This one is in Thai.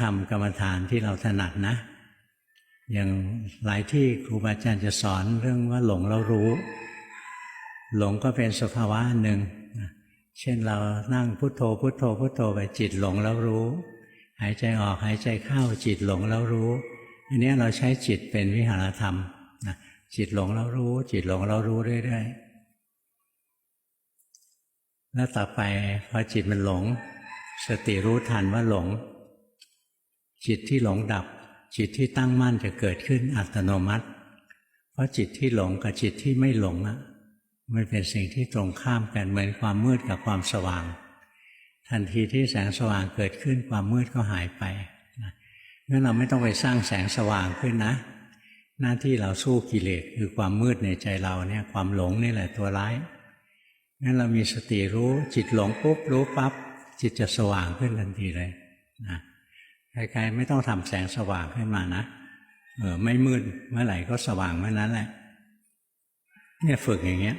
ทำกรรมฐานที่เราถนัดนะ อย่างหลายที่ครูบาอาจารย์จะสอนเรื่องว่าหลงแล้วรู้ หลงก็เป็นสภาวะหนึ่ง เช่นเรานั่งพุโทโธ พุโทโธ พุโทโธไปจิตหลงแล้วรู้ หายใจออกหายใจเข้าจิตหลงแล้วรู้ อันนี้เราใช้จิตเป็นวิหารธรรมนะจิตหลงแล้วรู้ จิตหลงแล้วรู้เรื่อยๆแล้วต่อไปพอจิตมันหลง สติรู้ทันว่าหลง จิตที่หลงดับ จิตที่ตั้งมั่นจะเกิดขึ้นอัตโนมัติ เพราะจิตที่หลงกับจิตที่ไม่หลงอะมันเป็นสิ่งที่ตรงข้ามกันเหมือนความมืดกับความสว่าง ทันทีที่แสงสว่างเกิดขึ้นความมืดก็หายไปนะงั้นเราไม่ต้องไปสร้างแสงสว่างขึ้นนะ หน้าที่เราสู้กิเลสคือความมืดในใจเราเนี่ยความหลงนี่แหละตัวร้ายงั้นเรามีสติรู้จิตหลงปุ๊บรู้ปั๊บจิตจะสว่างขึ้นทันทีเลยนะ ใครๆไม่ต้องทำแสงสว่างขึ้นมานะเออไม่มืดเมื่อไหร่ก็สว่างเมื่อนั้นแหละ เนี่ยฝึกอย่างเงี้ย